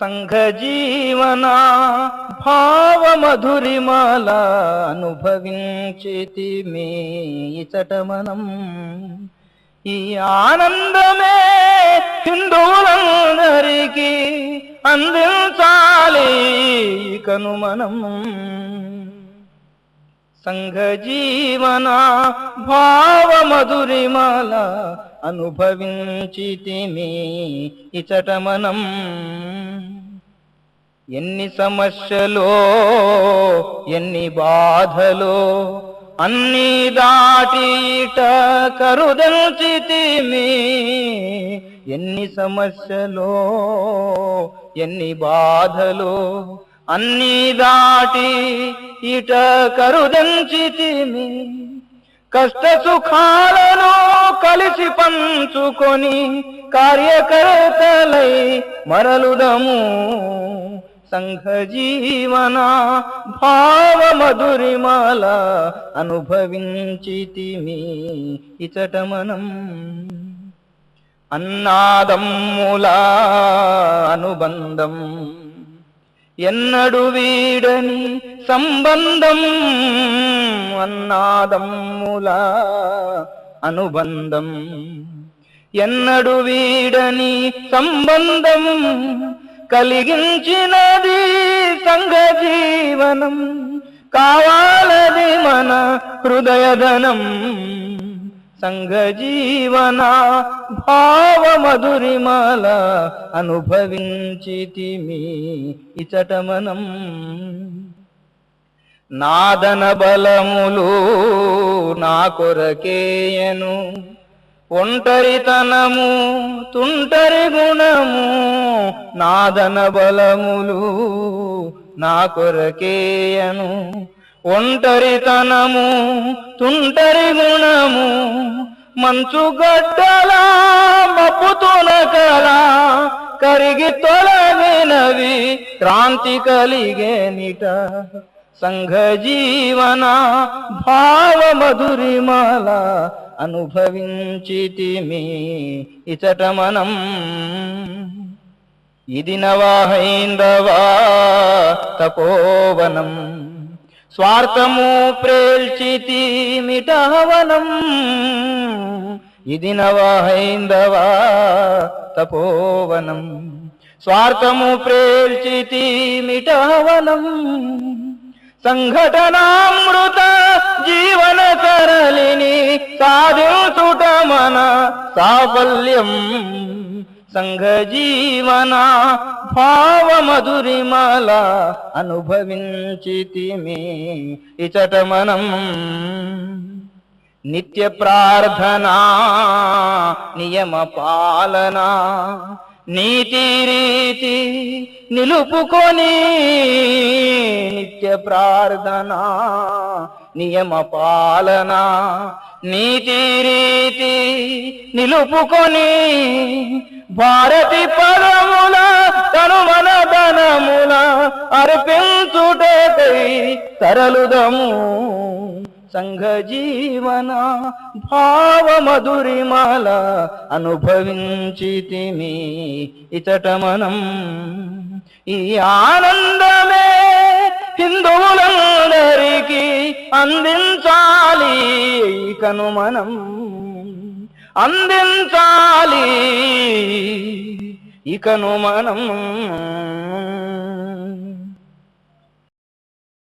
సంఘ జీవన భావ మధురిమాల అనుభవించితి మీ ఇచట మనం. ఈ ఆనందమే హిందువులందరికీ అందించాలి కను మనం. సంఘ జీవన భావ మధురిమాల అనుభవించితిమి ఇచట మనం. ఎన్ని సమస్యలో ఎన్ని బాధలో అన్ని దాటిట కరుదంచితిమి ఎన్ని సమస్యలో ఎన్ని బాధలో అన్ని దాటి ఇట కరుదంచితిమి కష్ట సుఖాలను కలిసి పంచుకొని కార్యకర్తలై మరలుదము. సంఘ జీవన భావ మధురిమాల అనుభవించితిమి ఇచట మనం అన్నాదమ్ముల అనుబంధం ఎన్నడు వీడని సంబంధం. అన్నాదమ్ముల అనుబంధం ఎన్నడు వీడని సంబంధం. కలిగించినది సంఘ జీవనం కావాలది మన హృదయధనం. సంఘ జీవన భావ మధురిమాల అనుభవించితిమి ఇచట మనం నాదన బలములు నా కొరకేయను. ఒంటరితనము తుంటరి గుణము నాదన బలములు నా కొరకేయను ఒంటరితనము తుంటరి గుణము మంచు గడ్డల మబ్బు తునకల కరిగి తొలగినవి క్రాంతి కలిగేనిట సంఘ జీవన భావ మధురిమాల అనుభవించితిమి ఇచట మనం ఇది నవాహైందవా తపోవనం. స్వార్థము ప్రేల్చితిమిటవనం ఇది నవాహైందవా తపోవనం. స్వార్థము ప్రేల్చితిమిటవనం సంఘటనామృత జీవన తరలిని సాధించుట మన సాఫల్యం సంఘ జీవన భావ మధురిమాల అనుభవించితిమి ఇచట మనం నిత్య ప్రార్థనా నియమ పాలనా నీతి రీతి నిలుపుకొని నిత్య ప్రార్థన నియమ పాలన నీతి రీతి నిలుపుకొని భారతి పదముల తను మన ధనముల అర్పించుటకై తరలుదము. సంఘ జీవన భావ మధురిమాల అనుభవించితిమి ఇతట మనం ఈ ఆనందమే హిందువులందరికీ అందించాలి కను మనం. అందించాలి ఇకను మనం.